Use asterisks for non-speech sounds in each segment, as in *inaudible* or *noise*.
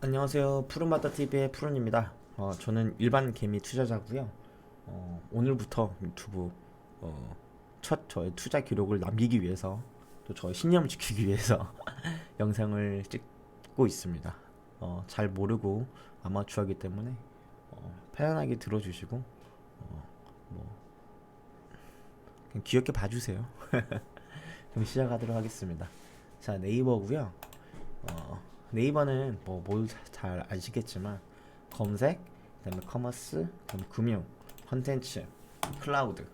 안녕하세요. 푸른바다 TV의 푸른입니다. 어, 저는 일반 개미 투자자고요. 어, 오늘부터 유튜브 어, 첫 저의 투자 기록을 남기기 위해서 또 저의 신념을 지키기 위해서 *laughs* 영상을 찍고 있습니다. 어, 잘 모르고 아마추어이기 때문에 어, 편안하게 들어주시고 어, 뭐 그냥 귀엽게 봐주세요. *laughs* 그럼 시작하도록 하겠습니다. 자 네이버고요. 어, 네이버는 뭐 모두 잘 아시겠지만 검색, 그다음에 커머스, 그다음에 금융, 컨텐츠, 클라우드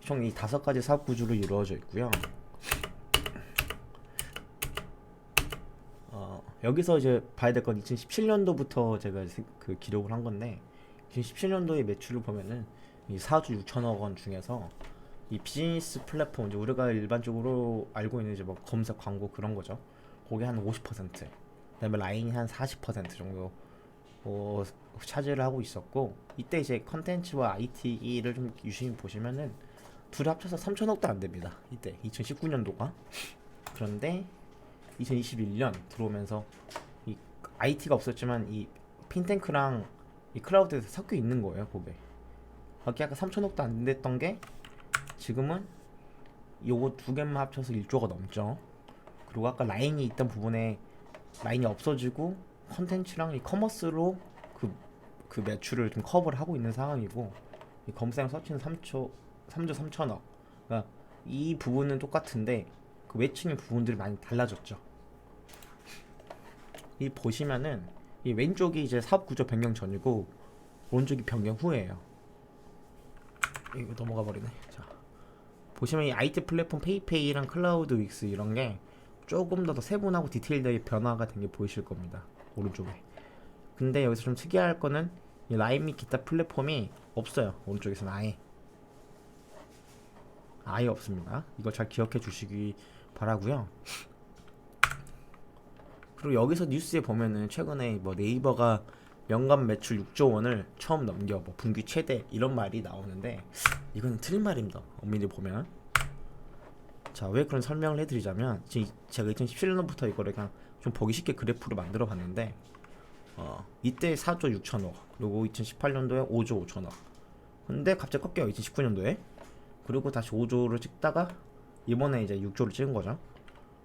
총 이 다섯 가지 사업 구조로 이루어져 있고요. 어, 여기서 이제 봐야 될 건 2017년도부터 제가 세- 그 기록을 한 건데 2017년도의 매출을 보면은 이 4조 6천억 원 중에서 이 비즈니스 플랫폼 이제 우리가 일반적으로 알고 있는 이제 뭐 검색 광고 그런 거죠. 그게 한 50%, 그다음에 라인이 한 40% 정도 어, 차지를 하고 있었고 이때 이제 컨텐츠와 IT를 좀 유심히 보시면은 둘이 합쳐서 3천억도 안 됩니다. 이때 2019년도가 그런데 2021년 들어오면서 이 IT가 없었지만 이 핀테크랑 이 클라우드에서 섞여 있는 거예요, 그게. 아까 3천억도 안 됐던 게 지금은 요거 두 개만 합쳐서 1조가 넘죠. 그리고 아까 라인이 있던 부분에 라인이 없어지고 컨텐츠랑 이 커머스로 그, 그 매출을 좀 커버를 하고 있는 상황이고 이 검색랑 서치는 3초 3조 3천억. 그러니까 이 부분은 똑같은데 그 외치는 부분들이 많이 달라졌죠. 이 보시면은 이 왼쪽이 이제 사업 구조 변경 전이고 오른쪽이 변경 후예요. 이거 넘어가 버리네. 자 보시면 이 IT 플랫폼 페이페이랑 클라우드 윅스 이런 게 조금 더, 더 세분하고 디테일되게 변화가 된 게 보이실 겁니다. 오른쪽에. 근데 여기서 좀 특이할 거는 이 라인 및 기타 플랫폼이 없어요. 오른쪽에서는 아예. 아예 없습니다. 이걸 잘 기억해 주시기 바라고요. 그리고 여기서 뉴스에 보면은 최근에 뭐 네이버가 연간 매출 6조 원을 처음 넘겨 뭐 분기 최대 이런 말이 나오는데 이건 틀린 말입니다. 엄밀히 보면. 자, 왜 그런 설명을 해드리자면 제가 2017년부터 이거를 그냥 좀 보기 쉽게 그래프를 만들어 봤는데 어, 이때 4조 6천억 그리고 2018년도에 5조 5천억. 근데 갑자기 꺾여요 2019년도에. 그리고 다시 5조를 찍다가 이번에 이제 6조를 찍은 거죠.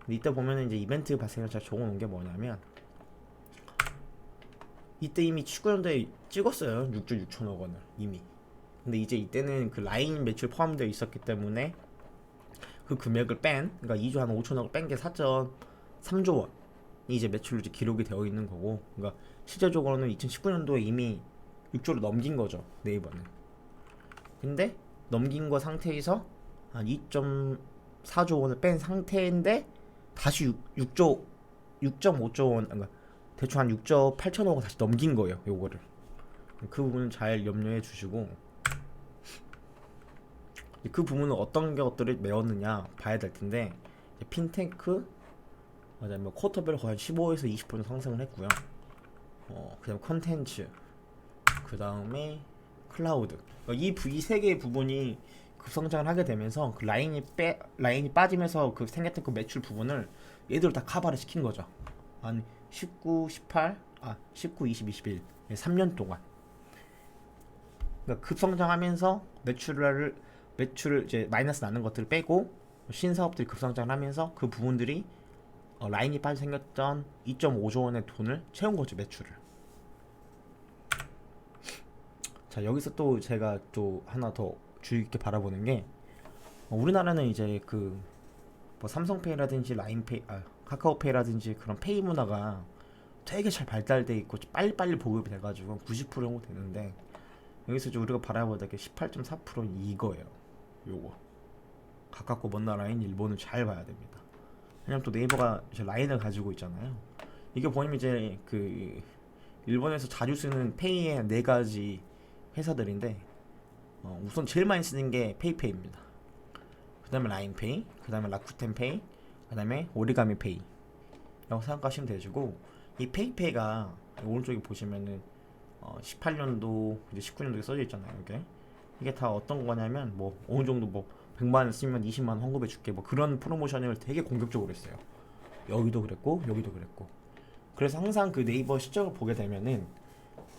근데 이때 보면은 이제 이벤트 발생을 제가 적어놓은 게 뭐냐면 이때 이미 19년도에 찍었어요 6조 6천억 원을 이미. 근데 이제 이때는 그 라인 매출 포함되어 있었기 때문에 그 금액을 뺀, 그러니까 2조 한 5천억을 뺀 게 4.3조 원이 이제 매출로 이제 기록이 되어 있는 거고, 그러니까 실제적으로는 2019년도에 이미 6조를 넘긴 거죠 네이버는. 근데 넘긴 거 상태에서 한 2.4조 원을 뺀 상태인데 다시 6, 조 6.5조 원, 그러니까 대충 한 6조 8천억 원 다시 넘긴 거예요, 요거를. 그 부분은 잘 염려해 주시고. 그 부분은 어떤 것들을 메웠느냐 봐야 될 텐데 핀테크 그다음에 뭐 쿼터별 거의 한 15에서 20% 상승을 했고요. 어, 그다음 컨텐츠, 그 다음에 클라우드. 그러니까 이세 개의 부분이 급성장을 하게 되면서 그 라인이 빼 라인이 빠지면서 그그 매출 부분을 얘들 다 카바를 시킨 거죠. 한 19, 18, 아 19, 20, 21, 3년 동안. 그러니까 급성장하면서 매출을 매출을 이제 마이너스 나는 것들을 빼고 신사업들이 급성장을 하면서 그 부분들이 어, 라인이 빠져 생겼던 2.5조 원의 돈을 채운 거죠 매출을. 자 여기서 또 제가 또 하나 더 주의 깊게 바라보는 게 어, 우리나라는 이제 그 뭐 삼성페이라든지 라인페이, 아, 카카오페이라든지 그런 페이 문화가 되게 잘 발달돼 있고 빨리빨리 보급이 돼가지고 90% 정도 되는데 여기서 우리가 게 18.4%는 이거예요. 요거. 가깝고 먼 나라인 일본을 잘 봐야 됩니다. 왜냐면 또 네이버가 이제 라인을 가지고 있잖아요. 이게 보면 이제 그 일본에서 자주 쓰는 페이의 네 가지 회사들인데 어, 우선 제일 많이 쓰는 게 페이페이입니다. 그 다음에 라인페이, 그 다음에 라쿠텐페이, 그 다음에 오리가미페이 라고 생각하시면 되시고 이 페이페이가 오른쪽에 보시면은 어, 18년도 이제 19년도에 써져 있잖아요. 이게 이게 다 어떤 거냐면 뭐 어느 정도 뭐 100만 원 쓰면 20만 원 환급해 줄게 뭐 그런 프로모션을 되게 공격적으로 했어요. 여기도 그랬고 여기도 그랬고 그래서 항상 그 네이버 실적을 보게 되면은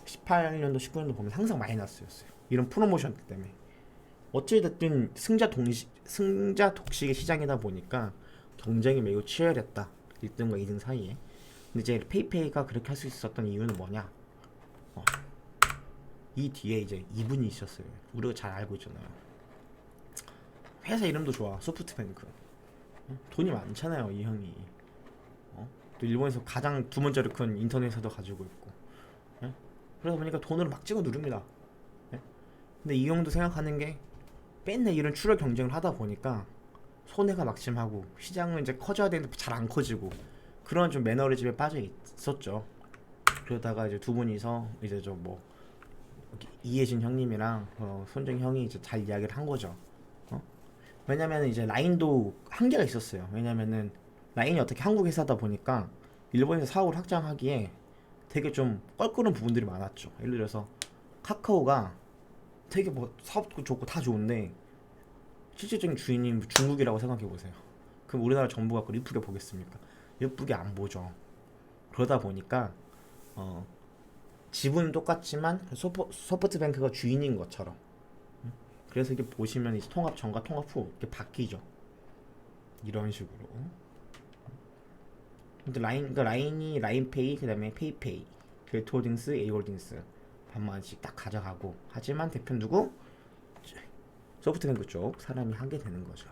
18년도 19년도 보면 항상 마이너스였어요. 이런 프로모션 때문에 어찌됐든 승자 동시 승자 독식의 시장이다 보니까 경쟁이 매우 치열했다. 1등과 2등 사이에. 근데 이제 페이페이가 그렇게 할 수 있었던 이유는 뭐냐? 어, 이 뒤에 이제 이분이 있었어요. 우리가 잘 알고 있잖아요. 회사 이름도 좋아. 소프트뱅크. 어? 돈이 많잖아요, 이 형이. 어? 또 일본에서 가장 두 번째로 큰 인터넷 회사도 가지고 있고. 예? 그러다 보니까 돈으로 막 찍어 누릅니다. 예? 근데 이 형도 생각하는 게 맨날 이런 출혈 경쟁을 하다 보니까 손해가 막심하고 시장은 이제 커져야 되는데 잘 안 커지고 그런 좀 매너리즘에 빠져 있었죠. 그러다가 이제 두 분이서 이제 좀뭐 이혜진 형님이랑 어, 손정 형이 이제 잘 이야기를 한 거죠. 어? 왜냐면 이제 라인도 한계가 있었어요. 왜냐면은 라인이 어떻게 한국 회사다 보니까 일본에서 사업을 확장하기에 되게 좀 껄끄러운 부분들이 많았죠. 예를 들어서 카카오가 되게 뭐 사업도 좋고 다 좋은데 실질적인 주인이 뭐 중국이라고 생각해 보세요. 그럼 우리나라 정부가 그걸 이쁘게 보겠습니까? 예쁘게 안 보죠. 그러다 보니까 어, 지분은 똑같지만 소포, 소프트뱅크가 주인인 것처럼. 음? 그래서 이게 보시면 이제 통합 전과 통합 후 이렇게 바뀌죠. 이런 식으로. 근데 라인, 그러니까 라인이 라인페이, 그 다음에 페이페이, 델토홀딩스, A홀딩스 반만씩 딱 가져가고 하지만 대표 누구? 소프트뱅크 쪽 사람이 하게 되는 거죠.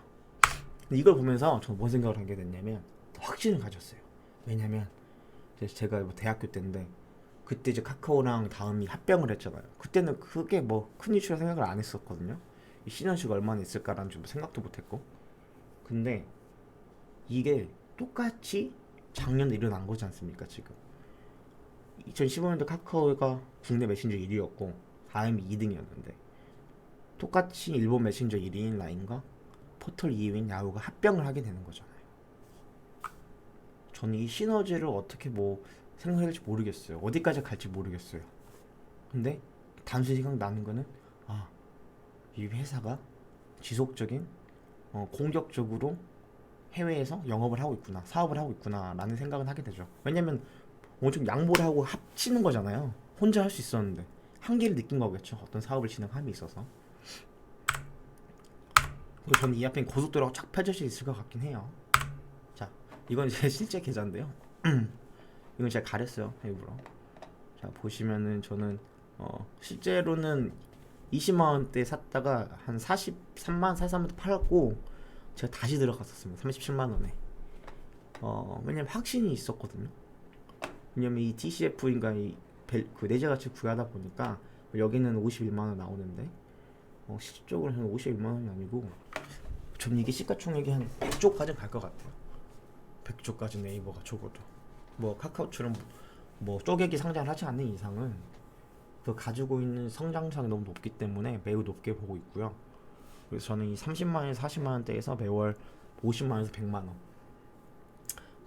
이걸 보면서 저는 뭔 생각을 하게 됐냐면 확신을 가졌어요. 왜냐면 제가 뭐 대학교 때인데 그때 이제 카카오랑 다음이 합병을 했잖아요. 그때는 그게 뭐 큰 이슈라 생각을 안 했었거든요. 이 시너지가 얼마나 있을까라는 좀 생각도 못했고. 근데 이게 똑같이 작년에 일어난 거지 않습니까 지금 2015년도 카카오가 국내 메신저 1위였고 다음이 2등이었는데 똑같이 일본 메신저 1위인 라인과 포털 2위인 야후가 합병을 하게 되는 거잖아요 저는 이 시너지를 어떻게 뭐 생각해야 될지 모르겠어요. 어디까지 갈지 모르겠어요. 근데 단순히 생각나는 거는 아 이 회사가 지속적인 어, 공격적으로 해외에서 영업을 하고 있구나 사업을 하고 있구나라는 생각은 하게 되죠. 왜냐면 엄청 양보를 하고 합치는 거잖아요. 혼자 할 수 있었는데. 한계를 느낀 거겠죠. 어떤 사업을 진행함에 있어서. 그리고 저는 이 앞에 고속도로가 쫙 펼쳐져 있을 것 같긴 해요. 자 이건 제 실제 계좌인데요 *clears throat* 이건 제가 가렸어요 일부러 자 보시면은 저는 어 실제로는 20만 원대 샀다가 한 43만 43만 원 팔았고 제가 다시 들어갔었습니다. 37만 원에. 어, 왜냐면 확신이 있었거든요. 왜냐면 이 DCF인가 이 그 내재 가치 구하다 보니까 여기는 51만 원 나오는데 어, 실질적으로 한 51만 원이 아니고 전 이게 시가총액이 한 100조까지 갈 것 같아요. 100조까지 네이버가 적어도 뭐 카카오처럼 뭐 쪼개기 상장을 하지 않는 이상은 그 가지고 있는 성장성이 너무 높기 때문에 매우 높게 보고 있고요. 그래서 저는 이 30만 원에서 40만 원대에서 매월 50만 원에서 100만 원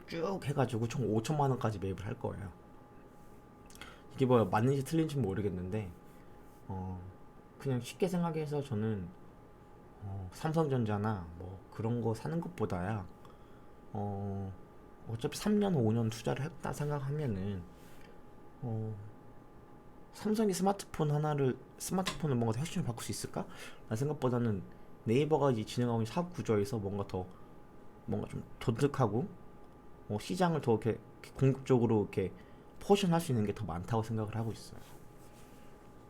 쭉 해가지고 총 5천만 원까지 매입을 할 거예요. 이게 뭐 맞는지 틀린지 모르겠는데 어 그냥 쉽게 생각해서 저는 어 삼성전자나 뭐 그런 거 사는 것보다야 어 어차피 3년 5년 투자를 했다 생각하면은 어 삼성이 스마트폰 하나를 스마트폰을 뭔가 더 혁신을 바꿀 수 있을까? 라는 생각보다는 네이버가 이제 진행하고 있는 사업 구조에서 뭔가 더 뭔가 좀 독특하고 어, 시장을 더 이렇게, 이렇게 공격적으로 이렇게 포션할 수 있는 게 더 많다고 생각을 하고 있어요.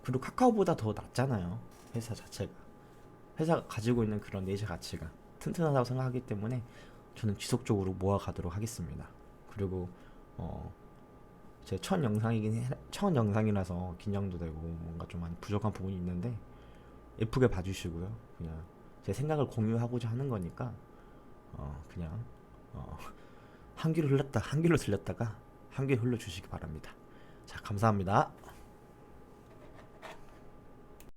그리고 카카오보다 더 낫잖아요. 회사 자체가 회사가 가지고 있는 그런 내재 가치가 튼튼하다고 생각하기 때문에 저는 지속적으로 모아가도록 하겠습니다. 그리고 어, 제 첫 영상이긴 해, 첫 영상이라서 긴장도 되고 뭔가 좀 많이 부족한 부분이 있는데 예쁘게 봐주시고요. 그냥 제 생각을 공유하고자 하는 거니까 어 그냥 어 한 귀로 흘렀다 한 귀로 들렸다가 한 귀로 흘러 주시기 바랍니다. 자 감사합니다.